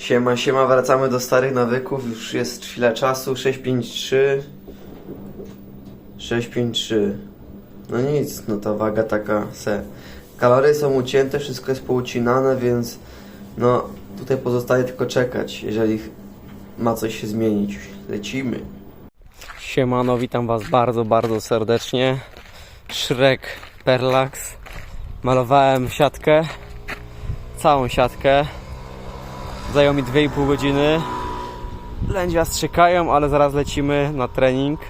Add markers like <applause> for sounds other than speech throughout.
Siema, siema, wracamy do starych nawyków. Już jest chwila czasu. 653. 653. No nic, no ta waga taka se. Kalorie są ucięte, wszystko jest poucinane, więc no tutaj pozostaje tylko czekać, jeżeli ma coś się zmienić. Lecimy. Siemano, witam was bardzo, bardzo serdecznie. Shrek Perlax. Malowałem siatkę, całą siatkę. Zajął mi 2,5 godziny. Lędzia strzekają, ale zaraz lecimy na trening.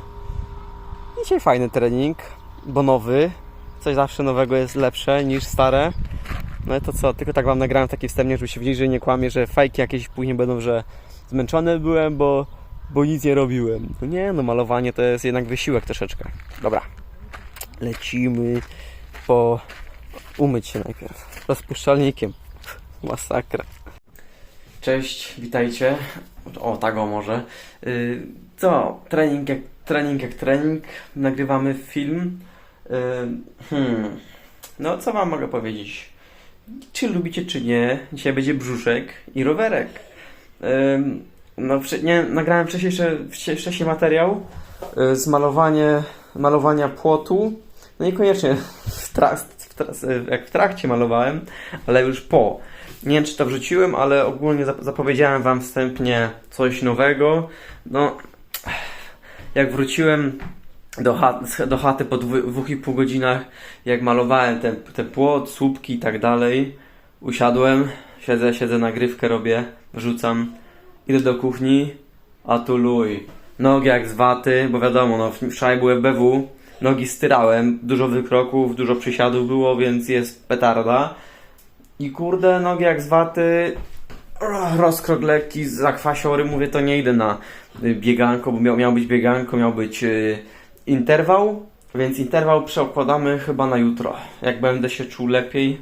Dzisiaj fajny trening, bo nowy. Coś zawsze nowego jest lepsze niż stare. No i to co, tylko tak wam nagrałem taki wstępnie, żeby się że nie kłamie, że fajki jakieś później będą, że zmęczony byłem, bo, bo nic nie robiłem. No nie, no malowanie to jest jednak wysiłek troszeczkę. Dobra, lecimy po... umyć się najpierw. Rozpuszczalnikiem. Masakra. Cześć, witajcie. O, tak o może. Yy, co? Trening jak trening, jak trening. Nagrywamy film. Yy, hmm. No, co wam mogę powiedzieć? Czy lubicie, czy nie? Dzisiaj będzie brzuszek i rowerek. Yy, no, nie, nagrałem wcześniej, wcześniej materiał yy, z malowanie, malowania płotu. No niekoniecznie w w jak w trakcie malowałem, ale już po. Nie wiem, czy to wrzuciłem, ale ogólnie zap- zapowiedziałem Wam wstępnie coś nowego. No, jak wróciłem do, do chaty po dwóch i pół godzinach, jak malowałem ten, ten płot, słupki i tak dalej, usiadłem, siedzę, siedzę, nagrywkę robię, wrzucam, idę do kuchni, a tu luj. Nogi jak z waty, bo wiadomo, no, wczoraj był FBW, nogi styrałem, dużo wykroków, dużo przysiadów było, więc jest petarda. I kurde, nogi jak z waty, rozkrok lekki, zakwasiory, mówię, to nie idę na y, bieganko, bo miał, miał być bieganko, miał być y, interwał, więc interwał przeokładamy chyba na jutro, jak będę się czuł lepiej,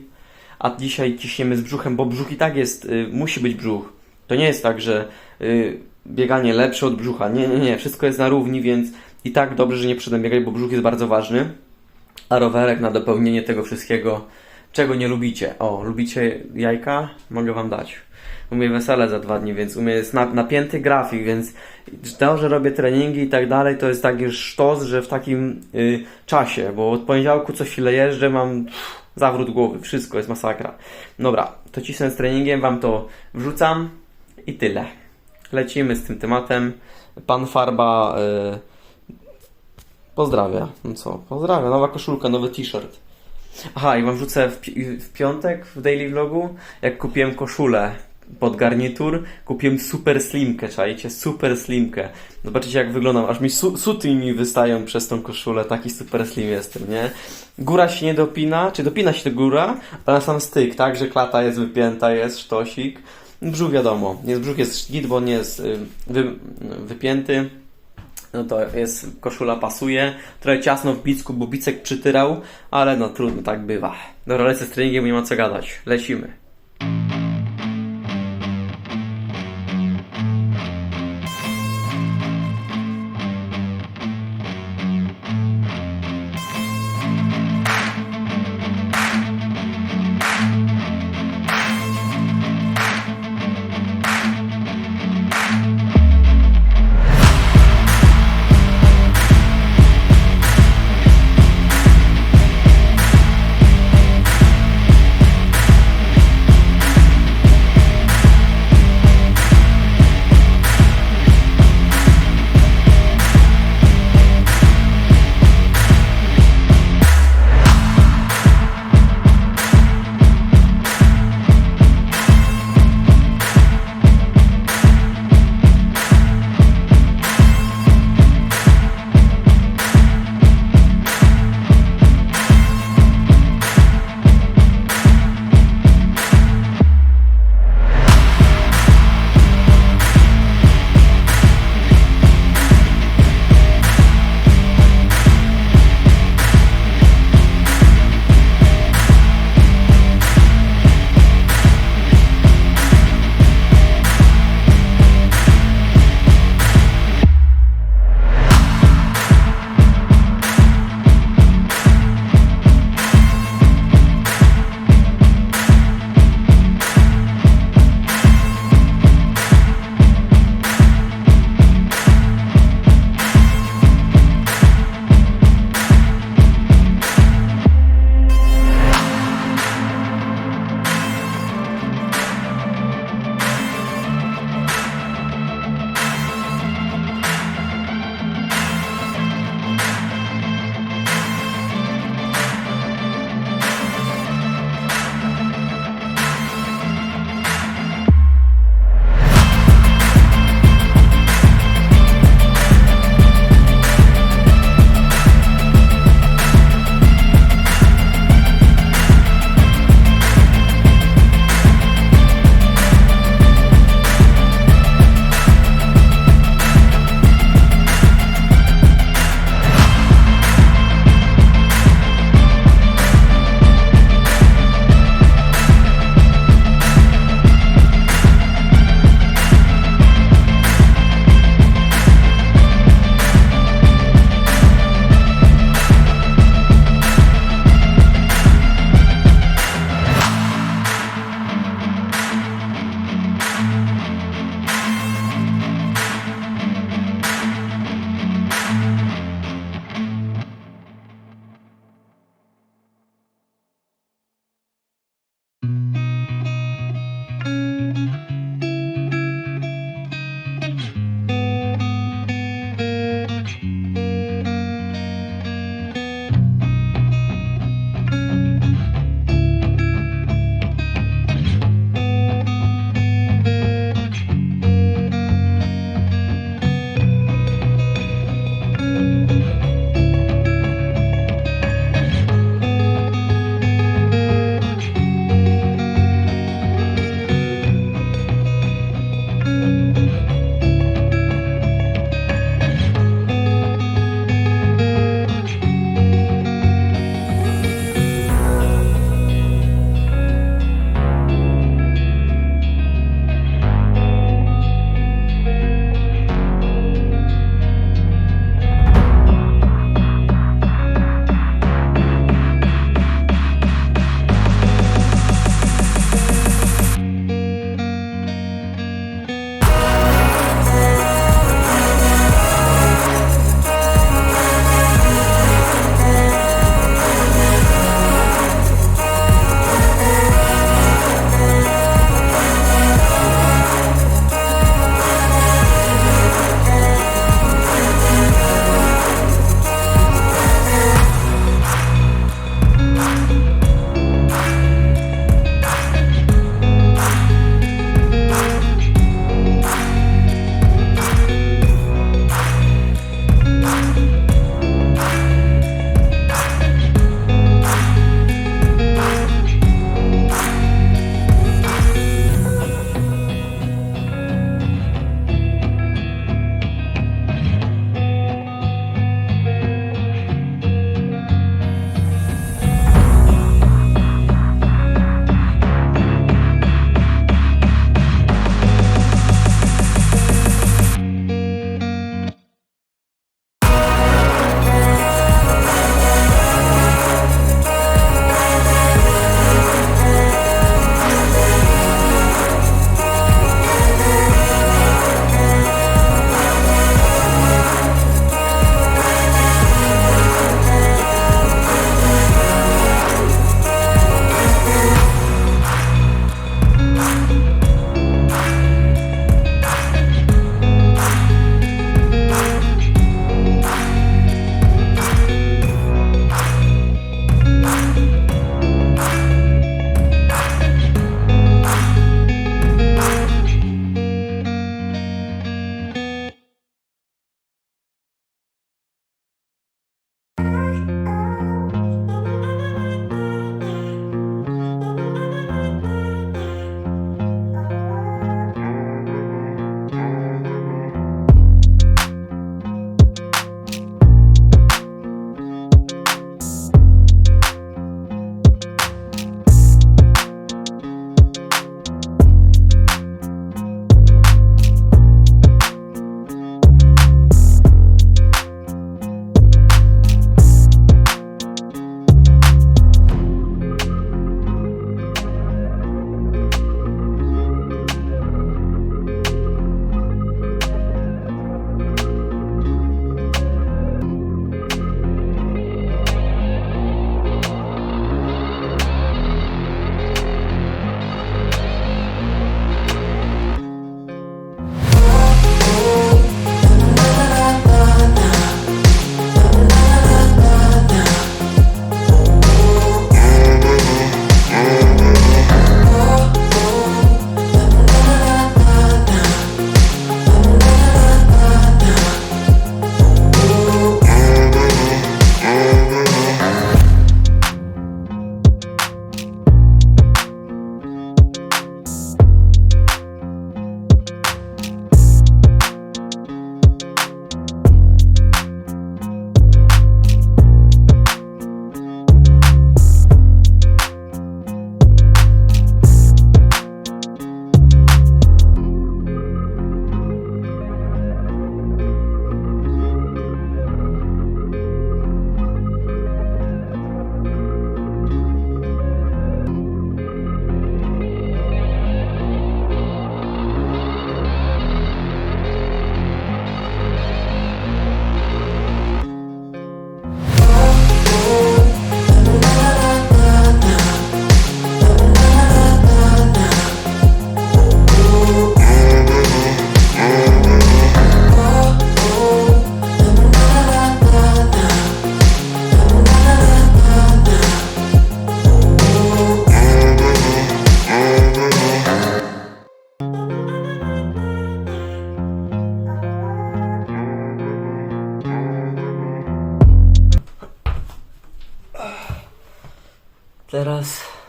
a dzisiaj ciśniemy z brzuchem, bo brzuch i tak jest, y, musi być brzuch. To nie jest tak, że y, bieganie lepsze od brzucha, nie, nie, nie, wszystko jest na równi, więc i tak dobrze, że nie przyszedłem biegać, bo brzuch jest bardzo ważny, a rowerek na dopełnienie tego wszystkiego czego nie lubicie. O, lubicie jajka? Mogę wam dać. U mnie wesele za dwa dni, więc u mnie jest na, napięty grafik, więc to, że robię treningi i tak dalej, to jest taki sztos, że w takim y, czasie, bo od poniedziałku co chwilę jeżdżę, mam pff, zawrót głowy, wszystko jest masakra. Dobra, to cisnę z treningiem, wam to wrzucam i tyle. Lecimy z tym tematem. Pan Farba y, pozdrawia. No co, pozdrawia. Nowa koszulka, nowy t-shirt. Aha, i wam wrzucę w, pi- w piątek w daily vlogu, jak kupiłem koszulę pod garnitur, kupiłem super slimkę, czajcie, super slimkę. Zobaczycie jak wyglądam, aż mi su suty mi wystają przez tą koszulę, taki super slim jestem, nie? Góra się nie dopina, czy dopina się do góra, ale sam styk, tak, że klata jest wypięta, jest sztosik. Brzuch wiadomo, jest brzuch jest git, bo nie jest wy, wypięty. No to jest, koszula pasuje. Trochę ciasno w bicku, bo bicek przytyrał, ale no trudno, tak bywa. Dobra, lecę z treningiem, nie ma co gadać. Lecimy.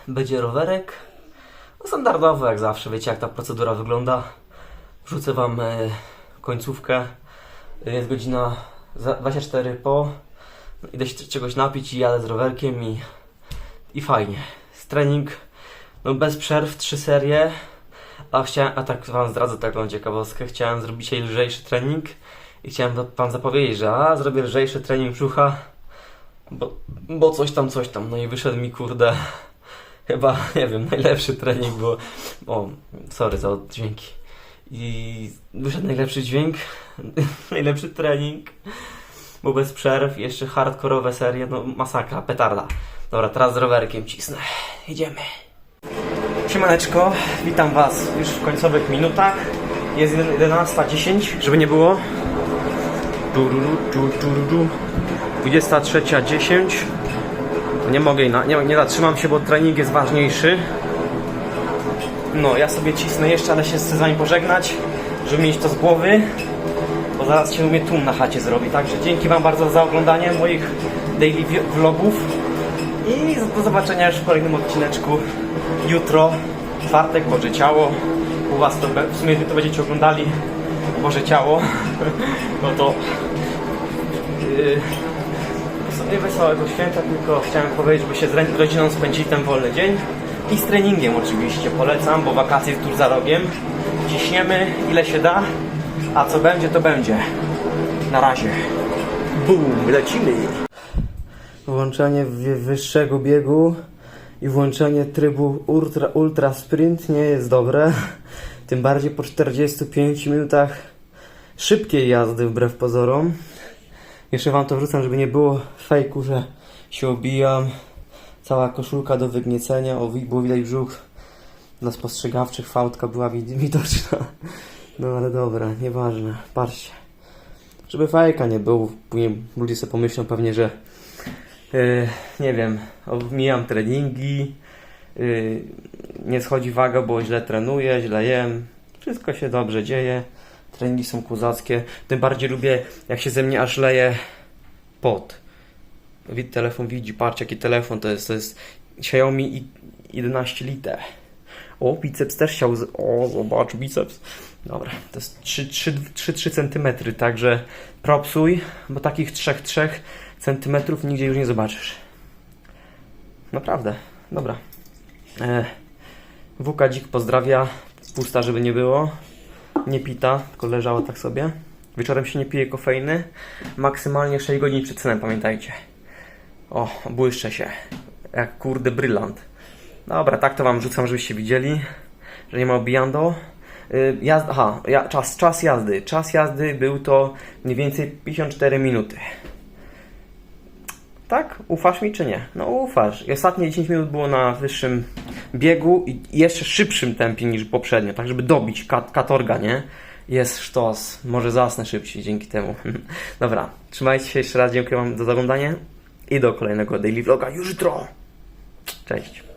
Będzie rowerek. No standardowo jak zawsze, wiecie jak ta procedura wygląda. Wrzucę wam e, końcówkę. Jest godzina za 24 po. No, Idę się czegoś napić i jadę z rowerkiem i, i fajnie. Trening no bez przerw, trzy serie. A chciałem, a tak wam zdradzę taką ciekawostkę. Chciałem zrobić dzisiaj lżejszy trening i chciałem wam zapowiedzieć, że a zrobię lżejszy trening brzucha, bo, bo coś tam, coś tam. No i wyszedł mi kurde chyba, <laughs> nie wiem, najlepszy trening, bo o, sorry za oddźwięki. I wyszedł najlepszy dźwięk, <laughs> najlepszy trening, bo bez przerw, jeszcze hardkorowe serie, no masakra, petarda. Dobra, teraz z rowerkiem cisnę. Idziemy. Siemaneczko, witam Was już w końcowych minutach. Jest 11.10, żeby nie było. Tururu, tu, tururu. 23.10. Nie mogę, nie, nie zatrzymam się, bo trening jest ważniejszy. No, ja sobie cisnę jeszcze, ale się chcę z Wami pożegnać, żeby mieć to z głowy, bo zaraz się mnie tłum na chacie zrobi. Także dzięki Wam bardzo za oglądanie moich daily vlogów i do zobaczenia już w kolejnym odcineczku jutro, czwartek, Boże Ciało. U Was to w sumie to będziecie oglądali Boże Ciało, <laughs> no to yy, sobie wesołego święta, tylko chciałem powiedzieć, żeby się z rodziną spędzili ten wolny dzień i z treningiem oczywiście polecam, bo wakacje tuż za rogiem. Ciśniemy ile się da, a co będzie, to będzie. Na razie. Bum, lecimy. Włączenie wy- wyższego biegu i włączenie trybu ultra, ultra sprint nie jest dobre. Tym bardziej po 45 minutach szybkiej jazdy wbrew pozorom. Jeszcze wam to wrzucam, żeby nie było fejku, że się obijam. Cała koszulka do wygniecenia, o, było widać brzuch. Dla spostrzegawczych fałdka była wid- widoczna. No ale dobra, nieważne, patrzcie. Żeby fajka nie było, później ludzie sobie pomyślą pewnie, że yy, nie wiem, omijam treningi, yy, nie schodzi waga, bo źle trenuję, źle jem. Wszystko się dobrze dzieje. Treningi są kuzackie. Tym bardziej lubię, jak się ze mnie aż leje pot. Wid telefon widzi, patrz jaki telefon to jest. To jest Xiaomi i 11 liter. O, biceps też chciał. Z... O, zobacz, biceps. Dobra, to jest 3-3 cm, także propsuj, bo takich 3-3 cm nigdzie już nie zobaczysz. Naprawdę, dobra. E, WK Dzik pozdrawia. Pusta, żeby nie było. Nie pita, tylko leżała tak sobie. Wieczorem się nie pije kofeiny. Maksymalnie 6 godzin przed snem, pamiętajcie. O, błyszczę się. Jak kurde brylant. Dobra, tak to wam rzucam, żebyście widzieli, że nie ma obijando. Y, Jazda, aha, ja, czas, czas jazdy. Czas jazdy był to mniej więcej 54 minuty. Tak? Ufasz mi czy nie? No ufasz. I ostatnie 10 minut było na wyższym biegu i jeszcze szybszym tempie niż poprzednio, tak żeby dobić kat katorga, nie? Jest sztos. Może zasnę szybciej dzięki temu. <laughs> Dobra, trzymajcie się jeszcze raz, dziękuję wam za oglądanie i do kolejnego daily vloga już jutro. Cześć.